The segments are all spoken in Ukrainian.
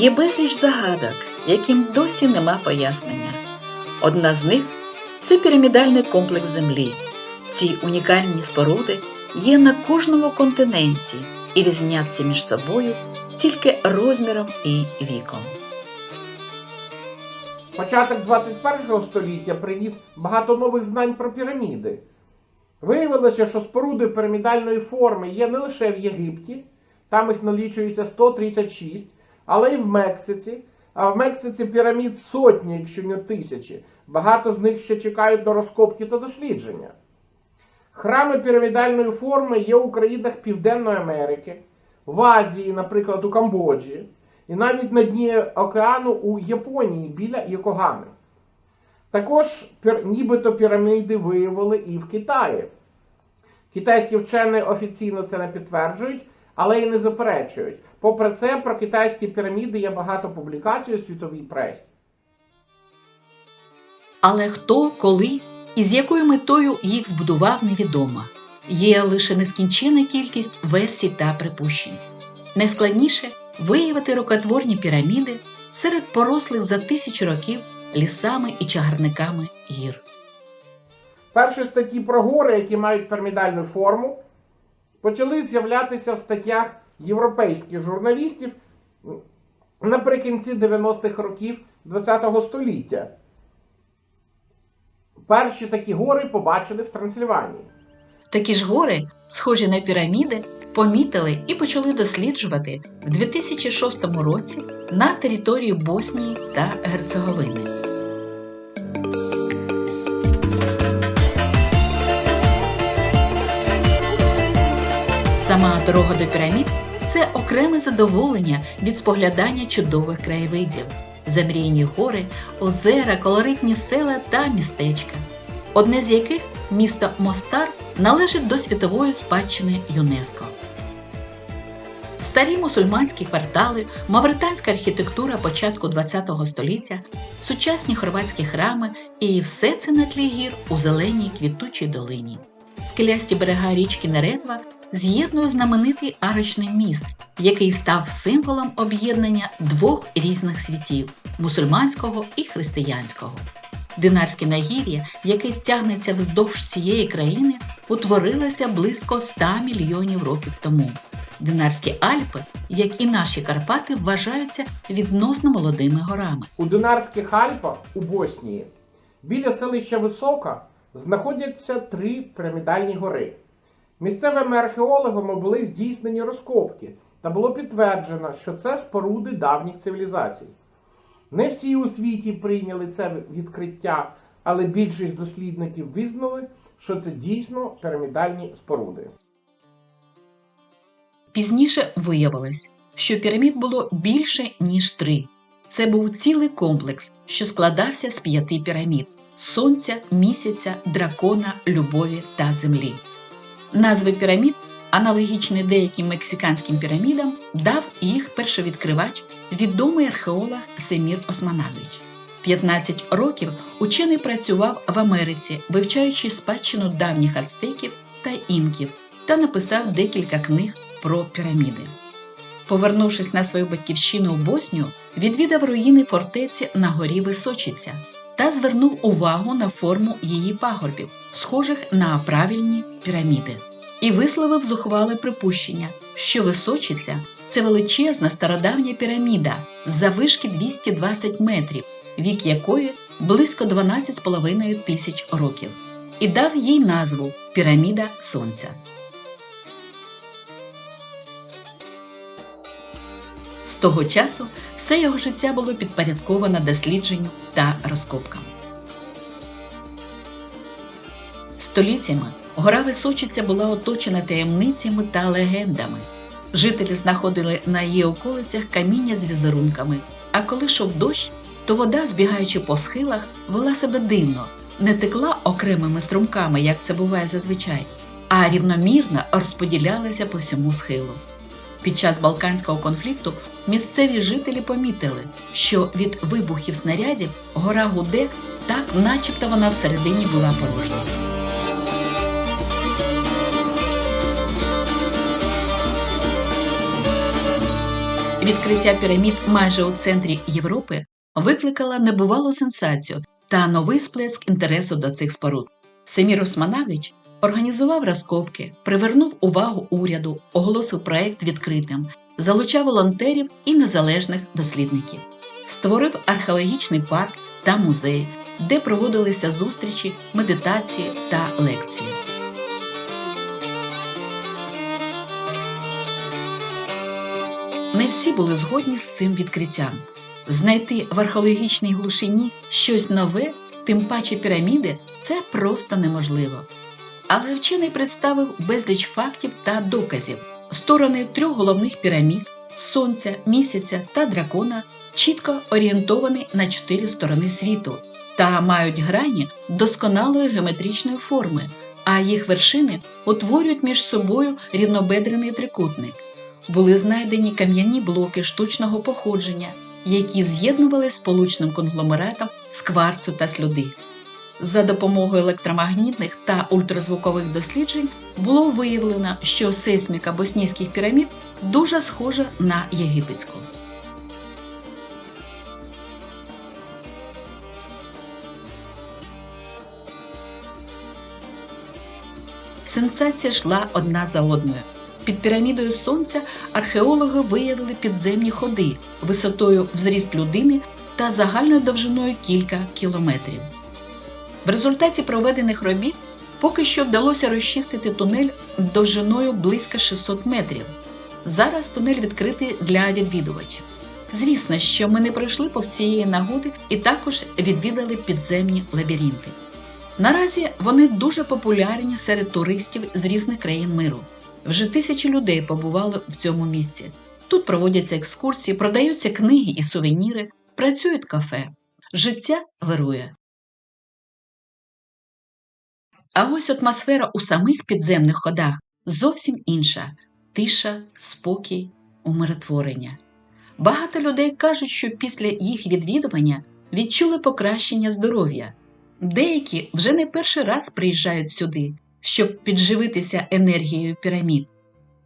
Є безліч загадок, яким досі нема пояснення. Одна з них це пірамідальний комплекс Землі. Ці унікальні споруди є на кожному континенті і різняться між собою тільки розміром і віком. Початок 21 століття приніс багато нових знань про піраміди. Виявилося, що споруди пірамідальної форми є не лише в Єгипті, там їх налічується 136, але й в Мексиці. А в Мексиці пірамід сотні, якщо не тисячі. Багато з них ще чекають до розкопки та дослідження. Храми пірамідальної форми є у країнах Південної Америки, в Азії, наприклад, у Камбоджі, і навіть на дні океану у Японії біля Йокогами. Також нібито піраміди виявили і в Китаї. Китайські вчені офіційно це не підтверджують, але і не заперечують. Попри це, про китайські піраміди є багато публікацій у світовій пресі. Але хто, коли і з якою метою їх збудував, невідомо. Є лише нескінченна кількість версій та припущень. Найскладніше виявити рукотворні піраміди серед порослих за тисячі років лісами і чагарниками гір. Перші статті про гори, які мають пірамідальну форму, почали з'являтися в статтях європейських журналістів наприкінці 90-х років ХХ століття. Перші такі гори побачили в Трансильванії. Такі ж гори, схожі на піраміди, помітили і почали досліджувати в 2006 році на території Боснії та Герцеговини. Сама дорога до пірамід це окреме задоволення від споглядання чудових краєвидів, замріяні гори, озера, колоритні села та містечка. Одне з яких місто Мостар належить до світової спадщини ЮНЕСКО. Старі мусульманські квартали, мавританська архітектура початку ХХ століття, сучасні хорватські храми і все це на тлі гір у зеленій квітучій долині. Скелясті берега річки Нередва з'єднує знаменитий арочний міст, який став символом об'єднання двох різних світів мусульманського і християнського. Динарське нагір'я, яке тягнеться вздовж всієї країни, утворилося близько 100 мільйонів років тому. Динарські Альпи, як і наші Карпати, вважаються відносно молодими горами. У Динарських Альпах у Боснії біля селища Висока знаходяться три пірамідальні гори. Місцевими археологами були здійснені розкопки та було підтверджено, що це споруди давніх цивілізацій. Не всі у світі прийняли це відкриття, але більшість дослідників визнали, що це дійсно пірамідальні споруди. Пізніше виявилось, що пірамід було більше, ніж три. Це був цілий комплекс, що складався з п'яти пірамід: сонця, місяця, дракона, любові та землі. Назви пірамід, аналогічні деяким мексиканським пірамідам, дав їх першовідкривач, відомий археолог Семір Османадович. 15 років учений працював в Америці, вивчаючи спадщину давніх ацтеків та інків, та написав декілька книг про піраміди. Повернувшись на свою батьківщину у Боснію, відвідав руїни фортеці на горі Височиця та звернув увагу на форму її пагорбів, схожих на правильні піраміди, і висловив зухвале припущення, що Височиця це величезна стародавня піраміда завишки 220 метрів, вік якої близько 12,5 тисяч років, і дав їй назву Піраміда Сонця. Того часу все його життя було підпорядковано дослідженню та розкопкам. Століттями гора Височиця була оточена таємницями та легендами. Жителі знаходили на її околицях каміння з візерунками, а коли йшов дощ, то вода, збігаючи по схилах, вела себе дивно, не текла окремими струмками, як це буває зазвичай, а рівномірно розподілялася по всьому схилу. Під час Балканського конфлікту місцеві жителі помітили, що від вибухів снарядів гора гуде так, начебто вона всередині була порожня. Відкриття пірамід майже у центрі Європи викликало небувалу сенсацію та новий сплеск інтересу до цих споруд. Семір Османавич організував розкопки, привернув увагу уряду, оголосив проект відкритим, залучав волонтерів і незалежних дослідників, створив археологічний парк та музей, де проводилися зустрічі, медитації та лекції. Не всі були згодні з цим відкриттям. Знайти в археологічній глушині щось нове, тим паче піраміди, це просто неможливо. Але вчений представив безліч фактів та доказів. Сторони трьох головних пірамід Сонця, місяця та дракона чітко орієнтовані на чотири сторони світу та мають грані досконалої геометричної форми, а їх вершини утворюють між собою рівнобедрений трикутник. Були знайдені кам'яні блоки штучного походження, які з'єднували сполучним конгломератом з кварцу та слюди. За допомогою електромагнітних та ультразвукових досліджень було виявлено, що сейсміка боснійських пірамід дуже схожа на єгипетську. Сенсація йшла одна за одною. Під пірамідою сонця археологи виявили підземні ходи висотою в зріст людини та загальною довжиною кілька кілометрів. В результаті проведених робіт поки що вдалося розчистити тунель довжиною близько 600 метрів. Зараз тунель відкритий для відвідувачів. Звісно, що ми не пройшли по всієї нагоди і також відвідали підземні лабіринти. Наразі вони дуже популярні серед туристів з різних країн миру. Вже тисячі людей побували в цьому місці. Тут проводяться екскурсії, продаються книги і сувеніри, працюють кафе. Життя вирує. А ось атмосфера у самих підземних ходах зовсім інша тиша, спокій, умиротворення. Багато людей кажуть, що після їх відвідування відчули покращення здоров'я. Деякі вже не перший раз приїжджають сюди, щоб підживитися енергією пірамід.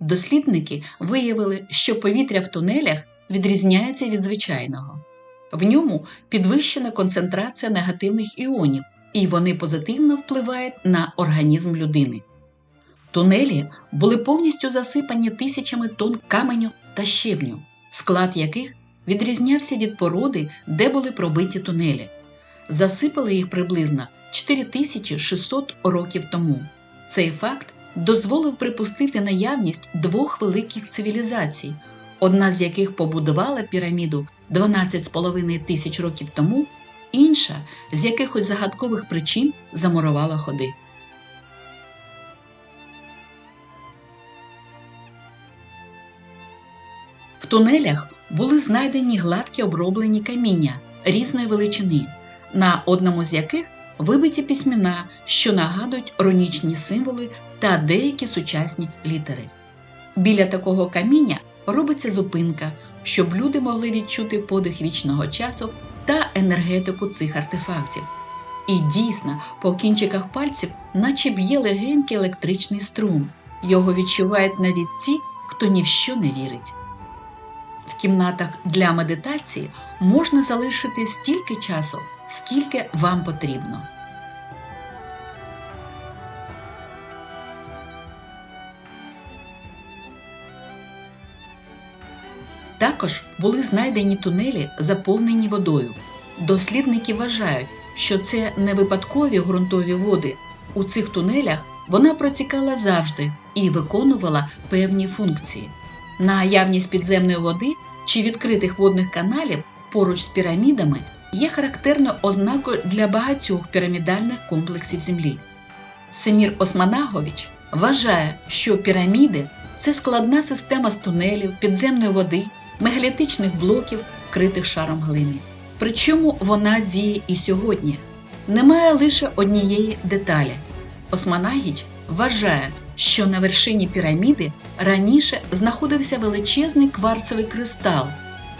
Дослідники виявили, що повітря в тунелях відрізняється від звичайного. В ньому підвищена концентрація негативних іонів, і вони позитивно впливають на організм людини. Тунелі були повністю засипані тисячами тонн каменю та щебню, склад яких відрізнявся від породи, де були пробиті тунелі. Засипали їх приблизно 4600 років тому. Цей факт дозволив припустити наявність двох великих цивілізацій, одна з яких побудувала піраміду 12,5 тисяч років тому, інша з якихось загадкових причин замурувала ходи. В тунелях були знайдені гладкі оброблені каміння різної величини, на одному з яких вибиті письмена, що нагадують рунічні символи та деякі сучасні літери. Біля такого каміння робиться зупинка, щоб люди могли відчути подих вічного часу та енергетику цих артефактів. І дійсно, по кінчиках пальців, наче б'є легенький електричний струм. Його відчувають навіть ті, хто ні в що не вірить. В кімнатах для медитації можна залишити стільки часу, скільки вам потрібно. Також були знайдені тунелі, заповнені водою. Дослідники вважають, що це не випадкові ґрунтові води. У цих тунелях вона протікала завжди і виконувала певні функції. Наявність підземної води чи відкритих водних каналів поруч з пірамідами є характерною ознакою для багатьох пірамідальних комплексів Землі. Семір Османагович вважає, що піраміди це складна система з тунелів, підземної води, мегалітичних блоків, вкритих шаром глини. Причому вона діє і сьогодні. Немає лише однієї деталі. Османагіч вважає, що на вершині піраміди раніше знаходився величезний кварцевий кристал.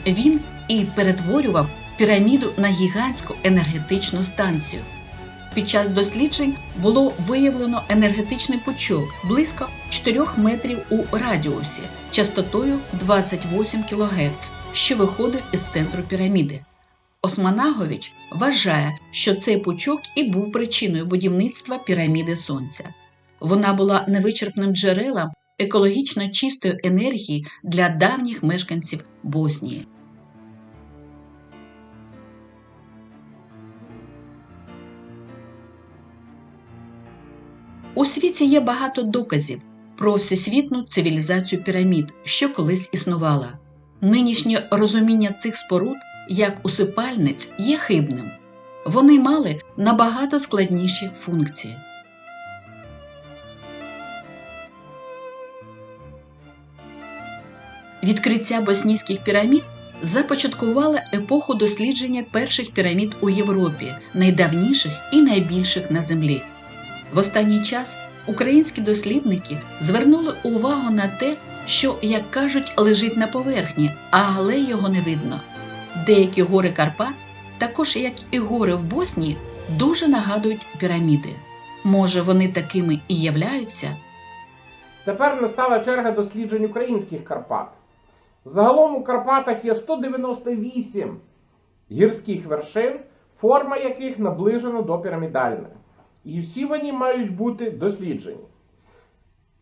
Він і перетворював піраміду на гігантську енергетичну станцію. Під час досліджень було виявлено енергетичний пучок близько 4 метрів у радіусі частотою 28 кГц, що виходив із центру піраміди. Османагович вважає, що цей пучок і був причиною будівництва піраміди Сонця. Вона була невичерпним джерелом екологічно чистої енергії для давніх мешканців Боснії. У світі є багато доказів про всесвітну цивілізацію пірамід, що колись існувала. Нинішнє розуміння цих споруд як усипальниць є хибним. Вони мали набагато складніші функції. Відкриття боснійських пірамід започаткувало епоху дослідження перших пірамід у Європі, найдавніших і найбільших на землі. В останній час українські дослідники звернули увагу на те, що, як кажуть, лежить на поверхні, але його не видно. Деякі гори Карпат, також як і гори в Боснії, дуже нагадують піраміди. Може, вони такими і являються? Тепер настала черга досліджень українських Карпат. Загалом у Карпатах є 198 гірських вершин, форма яких наближена до пірамідальної. І всі вони мають бути досліджені.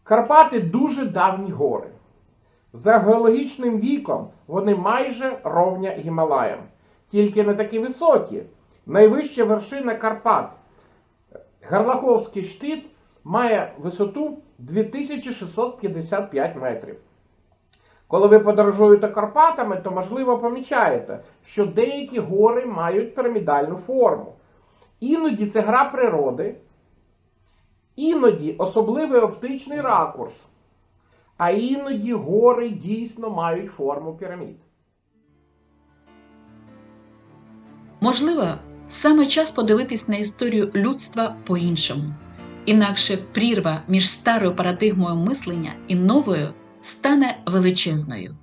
Карпати дуже давні гори. За геологічним віком вони майже ровня Гімалаям, тільки не такі високі. Найвища вершина Карпат. Гарлаховський штит має висоту 2655 метрів. Коли ви подорожуєте Карпатами, то можливо помічаєте, що деякі гори мають пірамідальну форму. Іноді це гра природи, іноді особливий оптичний ракурс, а іноді гори дійсно мають форму пірамід. Можливо, саме час подивитись на історію людства по-іншому. Інакше прірва між старою парадигмою мислення і новою стане величезною.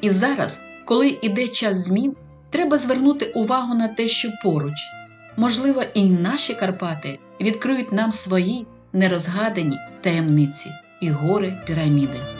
І зараз, коли іде час змін, треба звернути увагу на те, що поруч. Можливо, і наші Карпати відкриють нам свої нерозгадані таємниці і гори піраміди.